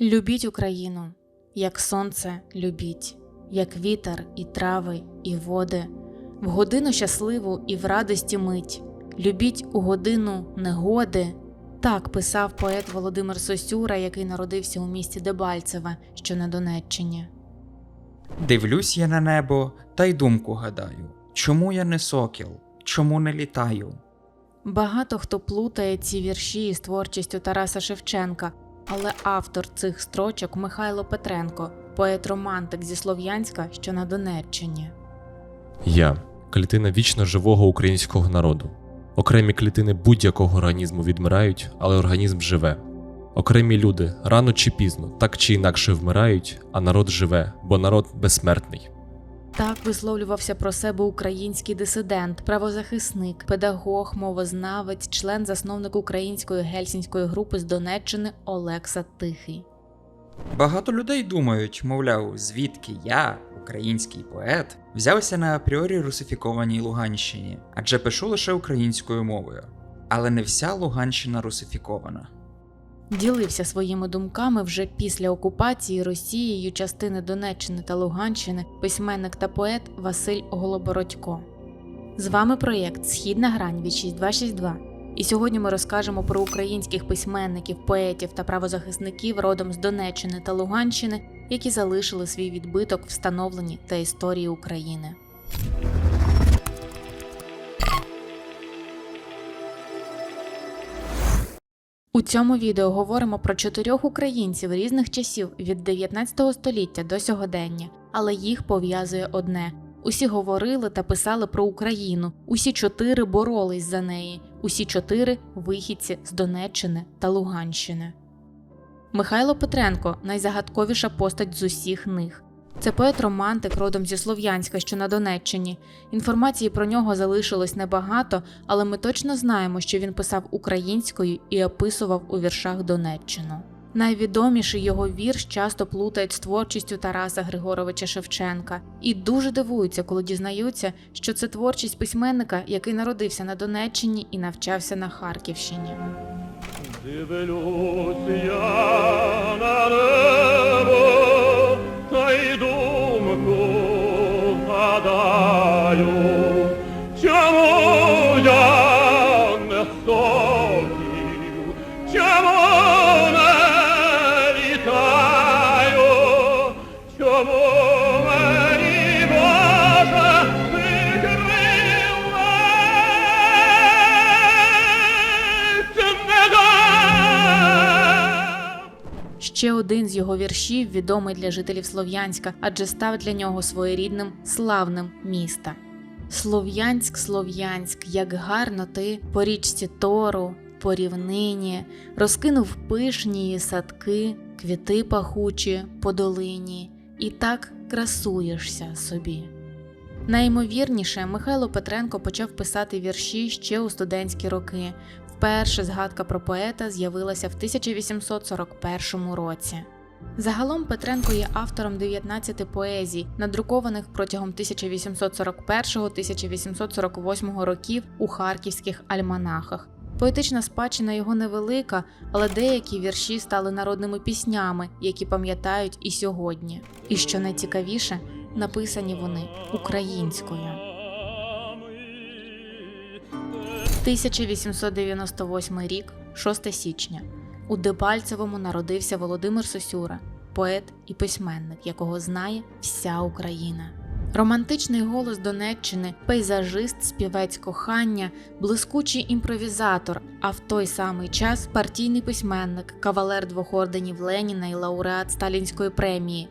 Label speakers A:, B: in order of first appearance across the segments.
A: Любіть Україну, як сонце любіть, як вітер і трави, і води, в годину щасливу і в радості мить. Любіть у годину негоди. Так писав поет Володимир Сосюра, який народився у місті Дебальцеве, що на Донеччині.
B: Дивлюсь я на небо та й думку гадаю, чому я не сокіл, чому не літаю?
A: Багато хто плутає ці вірші із творчістю Тараса Шевченка, але автор цих строчок Михайло Петренко, поет-романтик зі Слов'янська, що на Донеччині.
C: Я клітина вічно живого українського народу. Окремі клітини будь-якого організму відмирають, але організм живе. Окремі люди рано чи пізно, так чи інакше вмирають, а народ живе, бо народ безсмертний.
A: Так висловлювався про себе український дисидент, правозахисник, педагог, мовознавець, член засновник української гельсінської групи з Донеччини Олекса Тихий.
B: Багато людей думають, мовляв, звідки я, український поет, взявся на апріорі русифікованій Луганщині, адже пишу лише українською мовою. Але не вся Луганщина русифікована.
A: Ділився своїми думками вже після окупації Росією частини Донеччини та Луганщини письменник та поет Василь Голобородько. З вами проєкт Східна грань від 6262. І сьогодні ми розкажемо про українських письменників, поетів та правозахисників родом з Донеччини та Луганщини, які залишили свій відбиток в становленні та історії України. У цьому відео говоримо про чотирьох українців різних часів від 19 століття до сьогодення, але їх пов'язує одне: усі говорили та писали про Україну, усі чотири боролись за неї, усі чотири вихідці з Донеччини та Луганщини. Михайло Петренко найзагадковіша постать з усіх них. Це поет-романтик родом зі Слов'янська, що на Донеччині. Інформації про нього залишилось небагато, але ми точно знаємо, що він писав українською і описував у віршах Донеччину. Найвідоміший його вірш часто плутають з творчістю Тараса Григоровича Шевченка і дуже дивуються, коли дізнаються, що це творчість письменника, який народився на Донеччині і навчався на Харківщині.
D: Дивлюсь на небо, гадаю,
A: Ще один з його віршів відомий для жителів Слов'янська, адже став для нього своєрідним славним міста. Слов'янськ, Слов'янськ, як гарно ти по річці Тору, по рівнині, розкинув пишні садки, квіти пахучі по долині, і так красуєшся собі. Найімовірніше, Михайло Петренко почав писати вірші ще у студентські роки. Вперше згадка про поета з'явилася в 1841 році. Загалом Петренко є автором 19 поезій, надрукованих протягом 1841-1848 років у харківських альманахах. Поетична спадщина його невелика, але деякі вірші стали народними піснями, які пам'ятають і сьогодні. І що найцікавіше, написані вони українською. 1898 рік, 6 січня. У Дебальцевому народився Володимир Сосюра, поет і письменник, якого знає вся Україна. Романтичний голос Донеччини, пейзажист, співець кохання, блискучий імпровізатор, а в той самий час партійний письменник, кавалер двох орденів Леніна і лауреат Сталінської премії.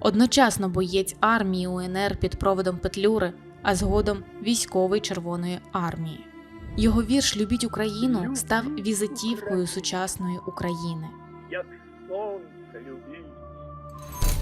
A: Одночасно боєць армії УНР під проводом Петлюри, а згодом військовий Червоної армії. Його вірш Любіть Україну став візитівкою сучасної України.
D: як сонце любіть.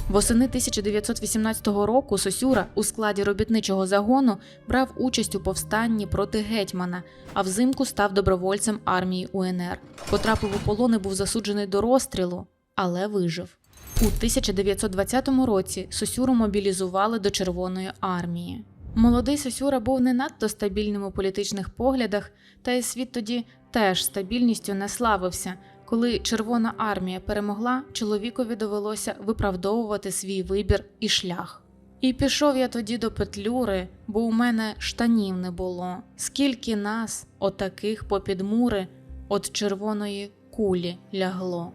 A: Восени 1918 року Сосюра у складі робітничого загону брав участь у повстанні проти гетьмана, а взимку став добровольцем армії УНР. Потрапив у полон і був засуджений до розстрілу, але вижив. У 1920 році Сосюру мобілізували до Червоної армії. Молодий Сосюра був не надто стабільним у політичних поглядах, та й світ тоді теж стабільністю не славився, Коли Червона армія перемогла, чоловікові довелося виправдовувати свій вибір і шлях. І пішов я тоді до Петлюри, бо у мене штанів не було. Скільки нас, отаких попід мури, от червоної кулі лягло.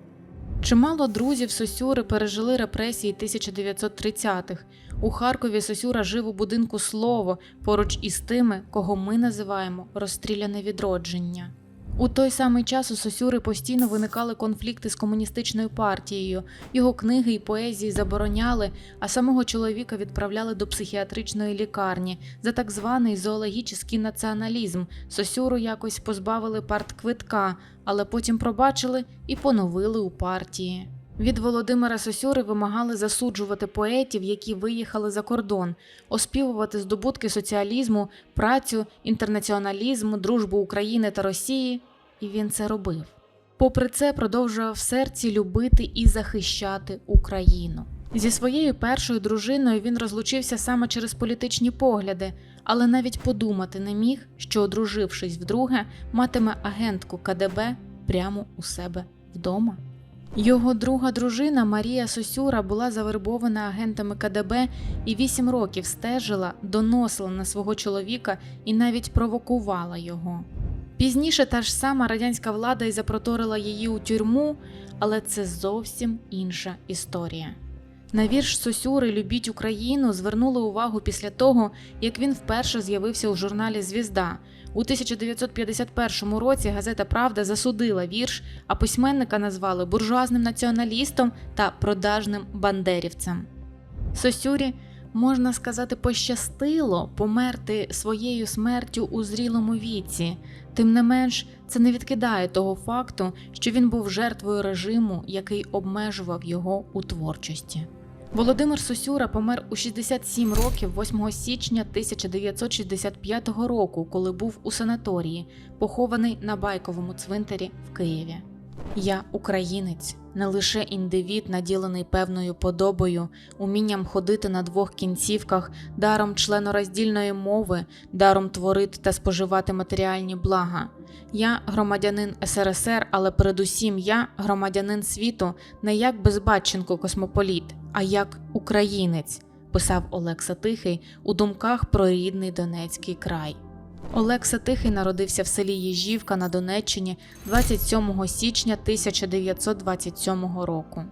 A: Чимало друзів Сосюри пережили репресії 1930-х. У Харкові Сосюра жив у будинку Слово поруч із тими, кого ми називаємо розстріляне відродження. У той самий час у Сосюри постійно виникали конфлікти з комуністичною партією, його книги і поезії забороняли, а самого чоловіка відправляли до психіатричної лікарні за так званий зоологічний націоналізм. Сосюру якось позбавили партквитка, але потім пробачили і поновили у партії. Від Володимира Сосюри вимагали засуджувати поетів, які виїхали за кордон, оспівувати здобутки соціалізму, працю, інтернаціоналізм, дружбу України та Росії, і він це робив. Попри це, продовжував в серці любити і захищати Україну. Зі своєю першою дружиною він розлучився саме через політичні погляди, але навіть подумати не міг, що, одружившись вдруге, матиме агентку КДБ прямо у себе вдома. Його друга дружина Марія Сосюра була завербована агентами КДБ і вісім років стежила, доносила на свого чоловіка і навіть провокувала його. Пізніше та ж сама радянська влада і запроторила її у тюрму, але це зовсім інша історія. На вірш Сосюри Любіть Україну звернули увагу після того, як він вперше з'явився у журналі Звізда. У 1951 році газета Правда засудила вірш, а письменника назвали буржуазним націоналістом та продажним бандерівцем. Сосюрі, можна сказати, пощастило померти своєю смертю у зрілому віці. Тим не менш, це не відкидає того факту, що він був жертвою режиму, який обмежував його у творчості. Володимир Сосюра помер у 67 років 8 січня 1965 року, коли був у санаторії, похований на байковому цвинтарі в Києві. Я українець, не лише індивід, наділений певною подобою, умінням ходити на двох кінцівках, даром членороздільної мови, даром творити та споживати матеріальні блага. Я громадянин СРСР, але передусім я громадянин світу не як безбатченко космополіт, а як українець, писав Олекса Тихий у думках про рідний Донецький край. Олекса Тихий народився в селі Єжівка на Донеччині 27 січня 1927 року.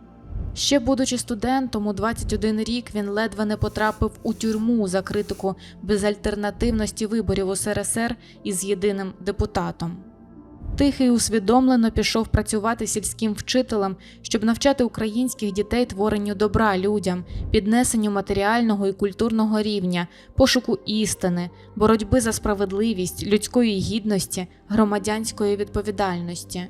A: Ще будучи студентом, у 21 рік він ледве не потрапив у тюрму за критику безальтернативності виборів у СРСР із єдиним депутатом. Тихий усвідомлено пішов працювати сільським вчителем, щоб навчати українських дітей творенню добра людям, піднесенню матеріального і культурного рівня, пошуку істини, боротьби за справедливість, людської гідності, громадянської відповідальності.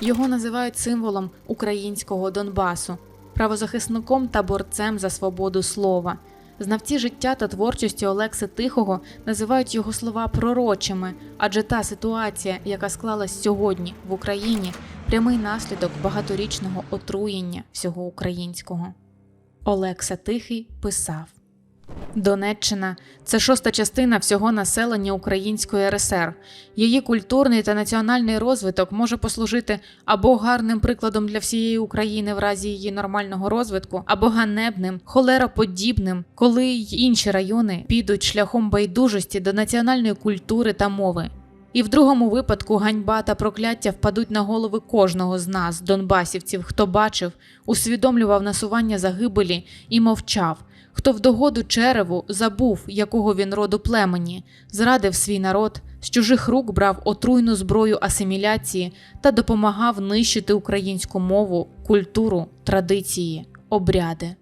A: Його називають символом українського Донбасу, правозахисником та борцем за свободу слова. Знавці життя та творчості Олекси Тихого називають його слова пророчими, адже та ситуація, яка склалась сьогодні в Україні, прямий наслідок багаторічного отруєння всього українського. Олекса Тихий писав: Донеччина це шоста частина всього населення Української РСР. Її культурний та національний розвиток може послужити або гарним прикладом для всієї України в разі її нормального розвитку, або ганебним, холероподібним, коли й інші райони підуть шляхом байдужості до національної культури та мови. І в другому випадку ганьба та прокляття впадуть на голови кожного з нас, донбасівців, хто бачив, усвідомлював насування загибелі і мовчав, хто в догоду череву забув, якого він роду племені, зрадив свій народ, з чужих рук брав отруйну зброю асиміляції та допомагав нищити українську мову, культуру, традиції, обряди.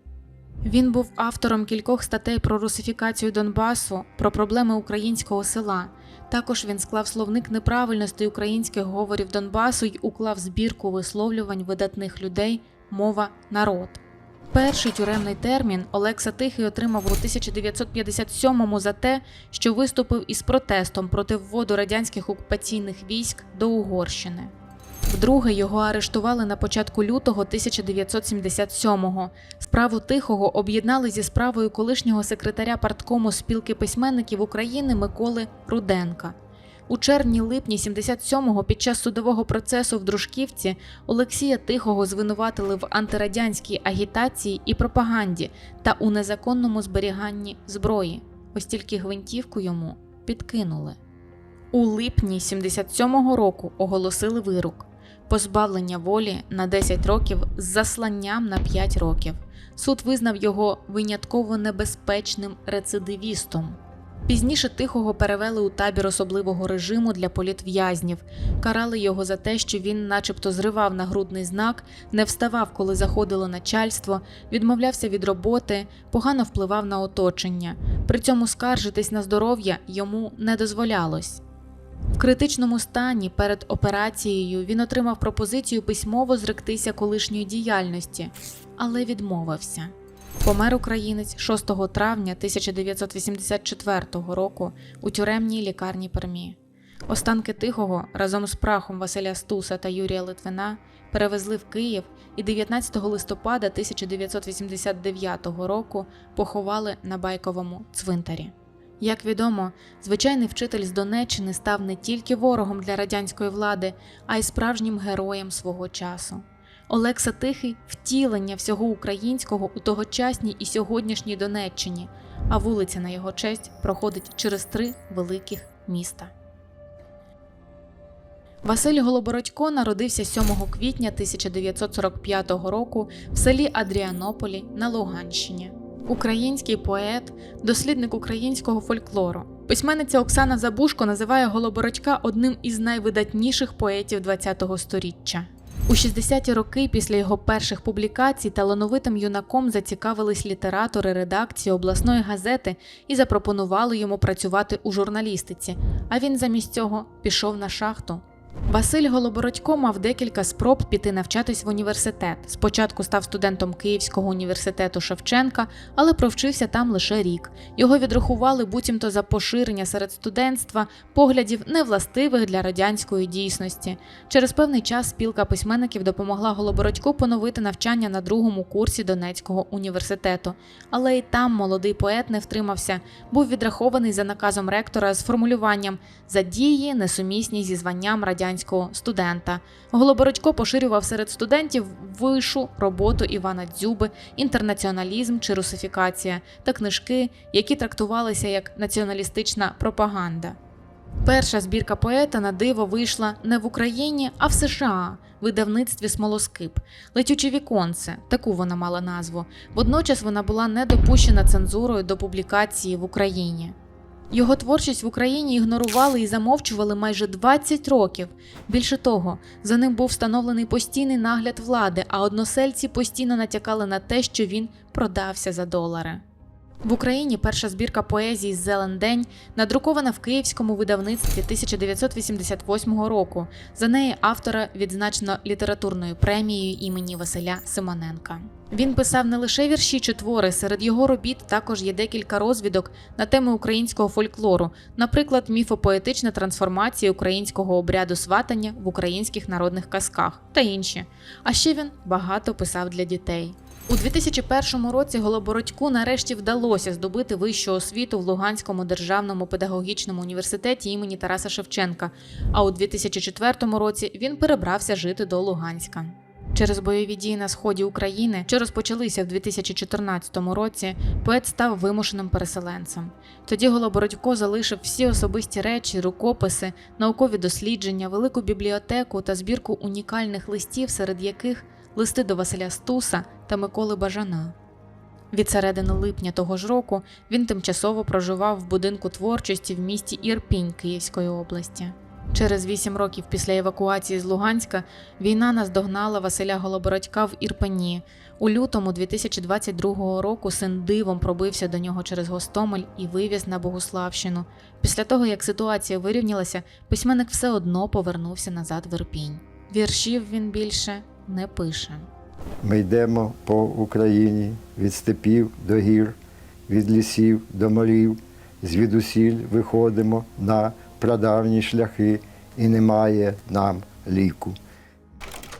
A: Він був автором кількох статей про русифікацію Донбасу, про проблеми українського села. Також він склав словник неправильностей українських говорів Донбасу й уклав збірку висловлювань видатних людей мова народ. Перший тюремний термін Олекса Тихий отримав у 1957-му за те, що виступив із протестом проти вводу радянських окупаційних військ до Угорщини. Вдруге його арештували на початку лютого 1977-го. Справу Тихого об'єднали зі справою колишнього секретаря парткому спілки письменників України Миколи Руденка. У червні-липні 77-го під час судового процесу в Дружківці Олексія Тихого звинуватили в антирадянській агітації і пропаганді та у незаконному зберіганні зброї. Ось тільки гвинтівку йому підкинули. У липні 77-го року оголосили вирок позбавлення волі на 10 років з засланням на 5 років. Суд визнав його винятково небезпечним рецидивістом. Пізніше тихого перевели у табір особливого режиму для політв'язнів, карали його за те, що він, начебто, зривав нагрудний знак, не вставав, коли заходило начальство, відмовлявся від роботи, погано впливав на оточення. При цьому скаржитись на здоров'я йому не дозволялось. В критичному стані перед операцією він отримав пропозицію письмово зректися колишньої діяльності, але відмовився. Помер українець 6 травня 1984 року у тюремній лікарні Пермі. Останки Тихого разом з прахом Василя Стуса та Юрія Литвина перевезли в Київ і 19 листопада 1989 року поховали на Байковому цвинтарі. Як відомо, звичайний вчитель з Донеччини став не тільки ворогом для радянської влади, а й справжнім героєм свого часу. Олекса Тихий втілення всього українського у тогочасній і сьогоднішній Донеччині, а вулиця на його честь проходить через три великих міста. Василь Голобородько народився 7 квітня 1945 року в селі Адріанополі на Луганщині. Український поет, дослідник українського фольклору. Письменниця Оксана Забушко називає Голобородька одним із найвидатніших поетів ХХ століття. У 60-ті роки після його перших публікацій талановитим юнаком зацікавились літератори редакції обласної газети і запропонували йому працювати у журналістиці, а він замість цього пішов на шахту. Василь Голобородько мав декілька спроб піти навчатись в університет. Спочатку став студентом Київського університету Шевченка, але провчився там лише рік. Його відрахували буцімто за поширення серед студентства поглядів невластивих для радянської дійсності. Через певний час спілка письменників допомогла Голобородьку поновити навчання на другому курсі Донецького університету. Але і там молодий поет не втримався, був відрахований за наказом ректора з формулюванням за дії, несумісні зі званням радянського студента. Голобородько поширював серед студентів вишу роботу Івана Дзюби, інтернаціоналізм чи русифікація та книжки, які трактувалися як націоналістична пропаганда. Перша збірка поета на диво вийшла не в Україні, а в США видавництві Смолоскип Летюче віконце, таку вона мала назву. Водночас вона була не допущена цензурою до публікації в Україні. Його творчість в Україні ігнорували і замовчували майже 20 років. Більше того, за ним був встановлений постійний нагляд влади, а односельці постійно натякали на те, що він продався за долари. В Україні перша збірка поезії Зелен день надрукована в київському видавництві 1988 року. За неї автора відзначено літературною премією імені Василя Симоненка. Він писав не лише вірші чи твори, серед його робіт також є декілька розвідок на теми українського фольклору, наприклад, міфопоетична трансформація українського обряду сватання в українських народних казках та інші. А ще він багато писав для дітей. У 2001 році Голобородьку нарешті вдалося здобути вищу освіту в Луганському державному педагогічному університеті імені Тараса Шевченка. А у 2004 році він перебрався жити до Луганська. Через бойові дії на сході України, що розпочалися в 2014 році, поет став вимушеним переселенцем. Тоді Голобородько залишив всі особисті речі, рукописи, наукові дослідження, велику бібліотеку та збірку унікальних листів, серед яких листи до Василя Стуса та Миколи Бажана. Від середини липня того ж року він тимчасово проживав в будинку творчості в місті Ірпінь Київської області. Через вісім років після евакуації з Луганська війна наздогнала Василя Голобородька в Ірпені. У лютому 2022 року син дивом пробився до нього через Гостомель і вивіз на Богуславщину. Після того, як ситуація вирівнялася, письменник все одно повернувся назад в Ірпінь. Віршів він більше не пише.
E: Ми йдемо по Україні від степів до гір, від лісів до морів, звідусіль виходимо на прадавні шляхи, і немає нам ліку.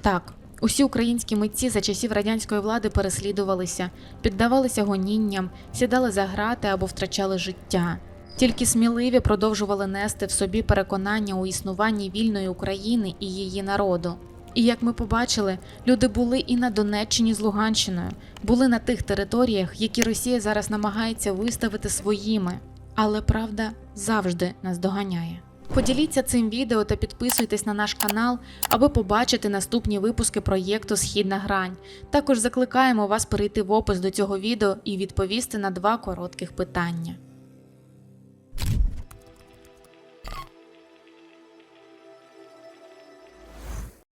A: Так, усі українські митці за часів радянської влади переслідувалися, піддавалися гонінням, сідали за грати або втрачали життя. Тільки сміливі продовжували нести в собі переконання у існуванні вільної України і її народу. І як ми побачили, люди були і на Донеччині з Луганщиною, були на тих територіях, які Росія зараз намагається виставити своїми. Але правда завжди нас доганяє. Поділіться цим відео та підписуйтесь на наш канал, аби побачити наступні випуски проєкту Східна грань. Також закликаємо вас перейти в опис до цього відео і відповісти на два коротких питання.